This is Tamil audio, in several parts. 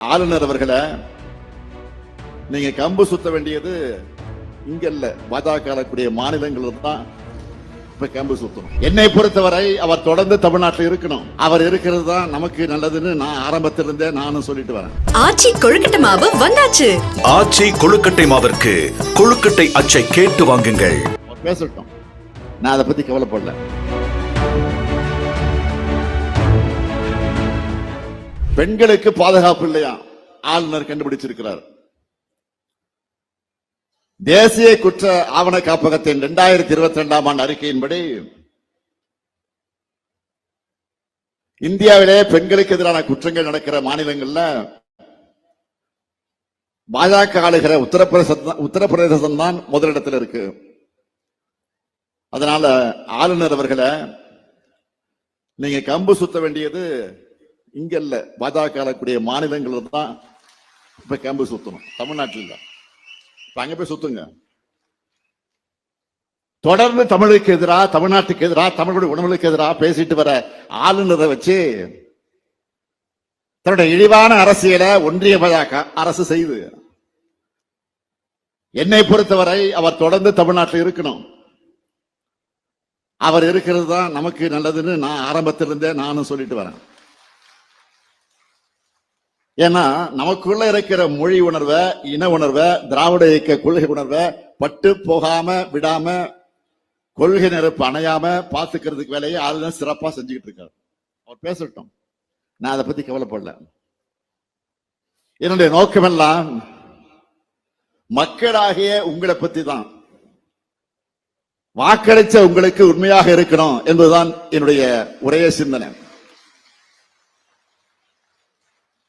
ஆளுநர் அவர்களை நீங்க கம்பு சுத்த வேண்டியது இங்க இல்ல. பாஜக ஆளக்கூடிய மாநிலங்கள் தான் இப்ப கம்பு சுத்தணும். என்னை பொறுத்தவரை அவர் தொடர்ந்து தமிழ்நாட்டில் இருக்கணும். அவர் இருக்கிறது தான் நமக்கு நல்லதுன்னு நான் ஆரம்பத்திலிருந்தே நானும் சொல்லிட்டு வரேன். ஆச்சி கொழுக்கட்டை மாவு வந்தாச்சு. ஆச்சி கொழுக்கட்டை மாவிற்கு கொழுக்கட்டை அச்சை கேட்டு வாங்குங்கள். பேசட்டும். நான் அதை பத்தி கவலைப்படல. பெண்களுக்கு பாதுகாப்பு இல்லையா? ஆளுநர் கண்டுபிடிச்சிருக்கிறார். தேசிய குற்ற ஆவண காப்பகத்தின் இரண்டாயிரத்தி இருபத்தி ரெண்டாம் ஆண்டு அறிக்கையின்படி இந்தியாவிலே பெண்களுக்கு எதிரான குற்றங்கள் நடக்கிற மாநிலங்கள்ல பாஜக ஆளுகிற உத்தரப்பிரதேசம் உத்தரப்பிரதேசம் தான் முதலிடத்தில் இருக்கு. அதனால ஆளுநர் அவர்களை நீங்க கம்பு சுத்த வேண்டியது இங்க இல்ல பாஜக ஆளக்கூடிய மாநிலங்கள் தான் இப்ப கேம்பஸ் சுத்தணும். தமிழ்நாட்டில் இப்ப அங்க போய் சுத்துங்க. தொடர்ந்து தமிழுக்கு எதிராக தமிழ்நாட்டுக்கு எதிராக தமிழுடைய உணவுகளுக்கு எதிராக பேசிட்டு வர ஆளுநரை வச்சு தன்னுடைய இழிவான அரசியலை ஒன்றிய பாஜக அரசு செய்து. என்னை பொறுத்தவரை அவர் தொடர்ந்து தமிழ்நாட்டில் இருக்கணும். அவர் இருக்கிறது தான் நமக்கு நல்லதுன்னு நான் ஆரம்பத்திலிருந்தே நானும் சொல்லிட்டு வரேன். ஏன்னா நமக்குள்ள இருக்கிற மொழி உணர்வை இன உணர்வை திராவிட இயக்க கொள்கை உணர்வை பட்டு போகாம விடாம கொள்கை நெருப்பு அணையாம பாத்துக்கிறதுக்கு வேலையை ஆளுநர் சிறப்பா செஞ்சுக்கிட்டு இருக்காரு. அவர் பேசட்டும். நான் அதை பத்தி கவலைப்படல. என்னுடைய நோக்கமெல்லாம் மக்களாகிய உங்களை பத்தி தான் வாக்களிச்ச உங்களுக்கு உண்மையாக இருக்கணும் என்பதுதான் என்னுடைய ஒரே சிந்தனை.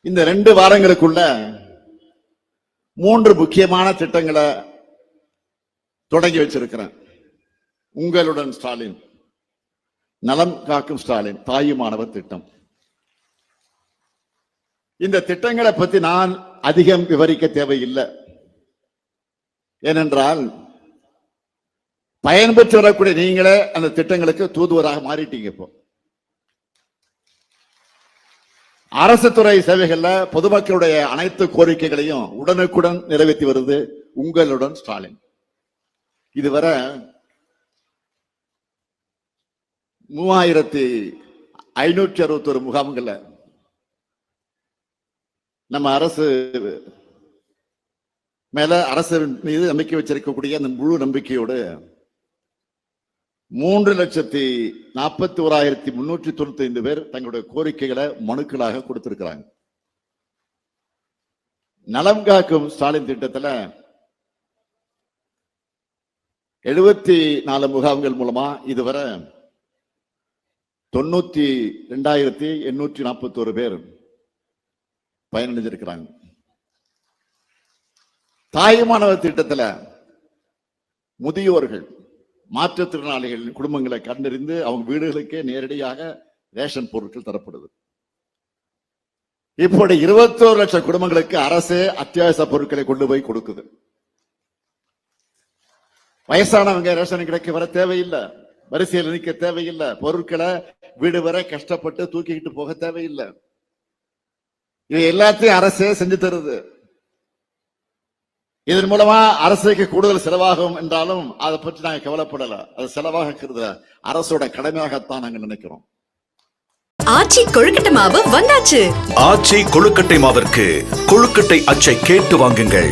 இந்த ரெண்டு வாரங்களுக்குள்ள மூன்று முக்கியமான திட்டங்களை தொடங்கி வச்சிருக்கிறேன். உங்களுடன் ஸ்டாலின் நலம் காக்கும் ஸ்டாலின் தாயுமானவர் திட்டம். இந்த திட்டங்களை பத்தி நான் அதிகம் விவரிக்க தேவையில்லை. ஏனென்றால் பயன்பெற்று வரக்கூடிய நீங்களே அந்த திட்டங்களுக்கு தூதுவராக மாறிட்டீங்க இப்போ. அரசு துறை சேவைகள்ல பொதுமக்களுடைய அனைத்து கோரிக்கைகளையும் உடனுக்குடன் நிறைவேற்றி வருது உங்களுடன் ஸ்டாலின். இதுவரை மூவாயிரத்தி ஐநூற்றி அறுபத்தொரு முகாம்களை நம்ம அரசு மேல அரசு மீது நம்பிக்கை வச்சிருக்கக்கூடிய அந்த முழு நம்பிக்கையோடு மூன்று லட்சத்தி நாற்பத்தி ஓராயிரத்தி முன்னூற்றி தொண்ணூத்தி ஐந்து பேர் தங்களுடைய கோரிக்கைகளை மனுக்களாக கொடுத்திருக்கிறாங்க. நலம் காக்கும் ஸ்டாலின் திட்டத்துல எழுபத்தி நாலு முகாம்கள் மூலமா இதுவரை தொண்ணூத்தி ரெண்டாயிரத்தி எண்ணூற்றி நாற்பத்தோரு பேர் பயனடைஞ்சிருக்கிறாங்க. தாயுமானவர் திட்டத்துல முதியோர்கள் மாற்றுத்திறனாளிகளின் குடும்பங்களை கண்டறிந்து அவங்க வீடுகளுக்கே நேரடியாக ரேஷன் பொருட்கள் தரப்படுது. இப்படி இருபத்தோரு லட்சம் குடும்பங்களுக்கு அரசே அத்தியாவசிய பொருட்களை கொண்டு போய் கொடுக்குது. வயசானவங்க ரேஷன் கிடைக்க வர தேவையில்லை. வரிசையில் நிற்க தேவையில்லை. பொருட்களை வீடு வர கஷ்டப்பட்டு தூக்கிக்கிட்டு போக தேவையில்லை. இது எல்லாத்தையும் அரசே செஞ்சு தருது. இதன் மூலமா அரசுக்கு கூடுதல் செலவாகும் என்றாலும் அதை பற்றி நாங்க கவலைப்படல. அது செலவாகிறது அரசோட கடமையாகத்தான் நாங்க நினைக்கிறோம். ஆச்சி கொழுக்கட்டை மாவு வந்தாச்சு. ஆச்சி கொழுக்கட்டை மாவிற்கு கொழுக்கட்டை அச்சை கேட்டு வாங்குங்கள்.